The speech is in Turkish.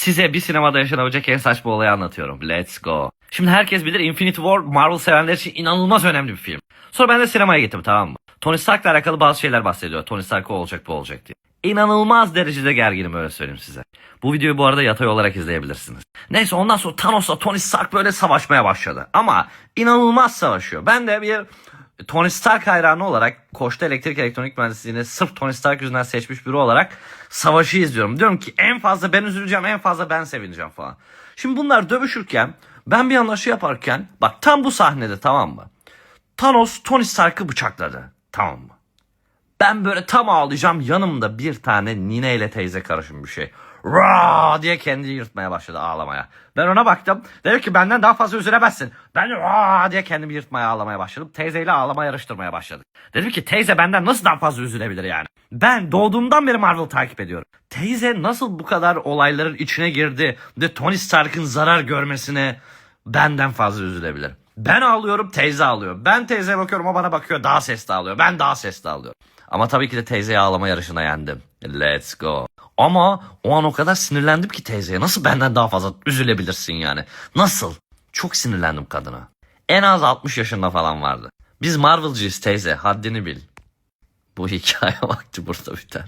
Size bir sinemada yaşanabilecek en saçma olayı anlatıyorum. Let's go. Şimdi herkes bilir Infinity War Marvel sevenler için inanılmaz önemli bir film. Sonra ben de sinemaya gittim tamam mı? Tony Stark'la alakalı bazı şeyler bahsediyor. Tony Stark o olacak bu olacak diye. İnanılmaz derecede gerginim öyle söyleyeyim size. Bu videoyu bu arada yatay olarak izleyebilirsiniz. Neyse ondan sonra Thanos'la Tony Stark böyle savaşmaya başladı. Ama inanılmaz savaşıyor. Ben de bir Tony Stark hayranı olarak Koç'ta elektrik elektronik mühendisliğini sırf Tony Stark yüzünden seçmiş biri olarak savaşı izliyorum. Diyorum ki en fazla ben üzüleceğim en fazla ben sevineceğim falan. Şimdi bunlar dövüşürken ben bir anda şey yaparken bak tam bu sahnede tamam mı? Thanos Tony Stark'ı bıçakladı tamam mı? Ben böyle tam ağlayacağım yanımda bir tane nine ile teyze karışım bir şey. Ra diye kendini yırtmaya başladı ağlamaya. Ben ona baktım. Dedi ki benden daha fazla üzülemezsin. Ben ra diye kendimi yırtmaya ağlamaya başladım. Teyzeyle ağlama yarıştırmaya başladık. Dedim ki teyze benden nasıl daha fazla üzülebilir yani? Ben doğduğumdan beri Marvel takip ediyorum. Teyze nasıl bu kadar olayların içine girdi de Tony Stark'ın zarar görmesine benden fazla üzülebilir. Ben ağlıyorum teyze ağlıyor. Ben teyzeye bakıyorum o bana bakıyor daha sesli ağlıyor. Ben daha sesli ağlıyorum. Ama tabii ki de teyzeyi ağlama yarışına yendim. Let's go. Ama o an o kadar sinirlendim ki teyzeye. Nasıl benden daha fazla üzülebilirsin yani? Nasıl? Çok sinirlendim kadına. En az 60 yaşında falan vardı. Biz Marvel'cıyız teyze haddini bil. Bu hikaye vakti burada biter.